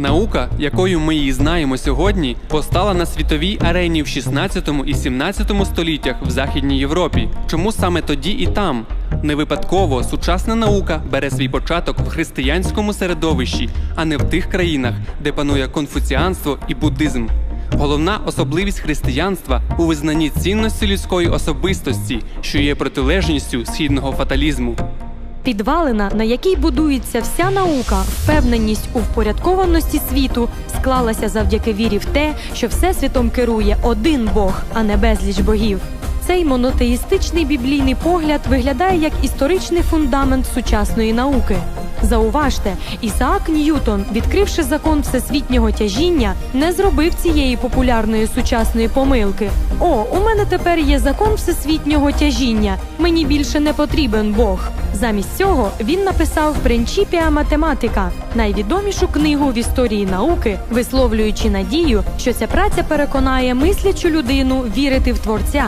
Наука, якою ми її знаємо сьогодні, постала на світовій арені в 16 і 17 століттях в Західній Європі. Чому саме тоді і там? Не випадково сучасна наука бере свій початок в християнському середовищі, а не в тих країнах, де панує конфуціанство і буддизм. Головна особливість християнства у визнанні цінності людської особистості, що є протилежністю східного фаталізму. Підвалина, на якій будується вся наука, впевненість у впорядкованості світу, склалася завдяки вірі в те, що всесвітом керує один Бог, а не безліч богів. Цей монотеїстичний біблійний погляд виглядає як історичний фундамент сучасної науки. Зауважте, Ісаак Ньютон, відкривши закон всесвітнього тяжіння, не зробив цієї популярної сучасної помилки. О, у мене тепер є закон всесвітнього тяжіння. Мені більше не потрібен Бог. Замість цього він написав Принчіпія математика, найвідомішу книгу в історії науки, висловлюючи надію, що ця праця переконає мислячу людину вірити в творця.